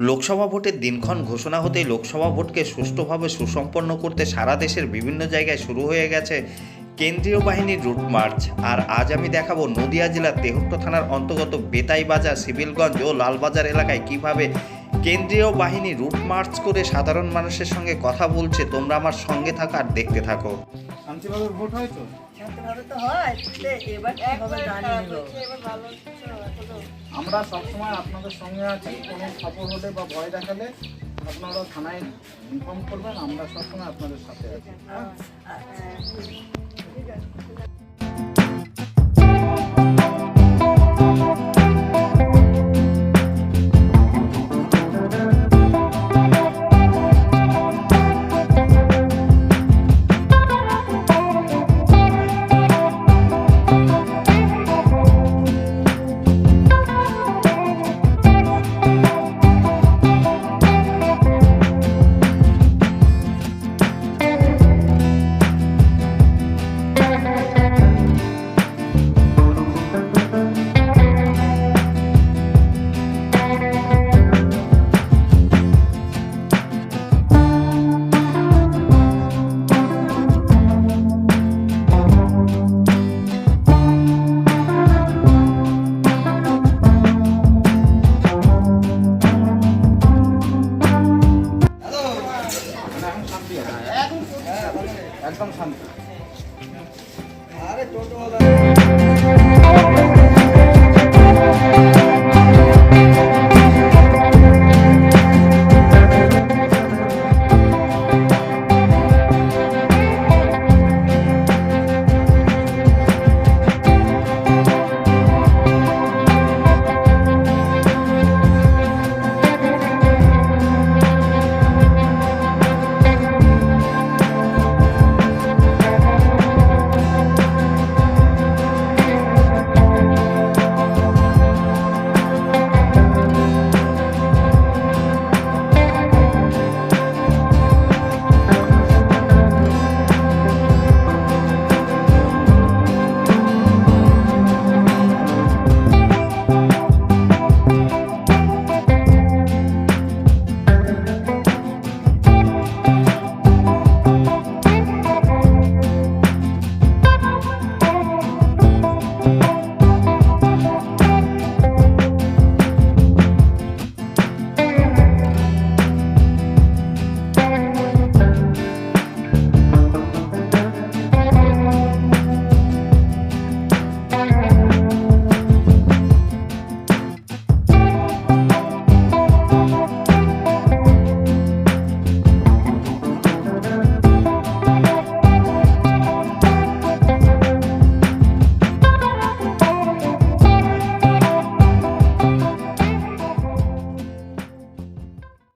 লোকসভা ভোটের দিনক্ষণ ঘোষণা হতেই লোকসভা ভোটকে সুষ্ঠুভাবে সুসম্পন্ন করতে সারা দেশের বিভিন্ন জায়গায় শুরু হয়ে গেছে কেন্দ্রীয় বাহিনীর রুট মার্চ। আর আজ আমি দেখাবো নদিয়া জেলার তেহট্ট থানার অন্তর্গত বেতাই বাজার, সিভিলগঞ্জ ও লালবাজার এলাকায় কীভাবে কেন্দ্রীয় বাহিনী রুট মার্চ করে সাধারণ মানুষের সঙ্গে কথা বলছে তোমরা আমার সঙ্গে থাকো আর দেখতে থাকো। শান্তিভাবে ভোট হয় তো? হয় আমরা সবসময় আপনাদের সঙ্গে আছি কোনো খবর হলে বা ভয় দেখালে আপনারা থানায় ইনফর্ম করবেন আমরা সবসময় আপনাদের সাথে আছি। ঠিক আছে একদম শান্তি। আরে টোটোওয়ালা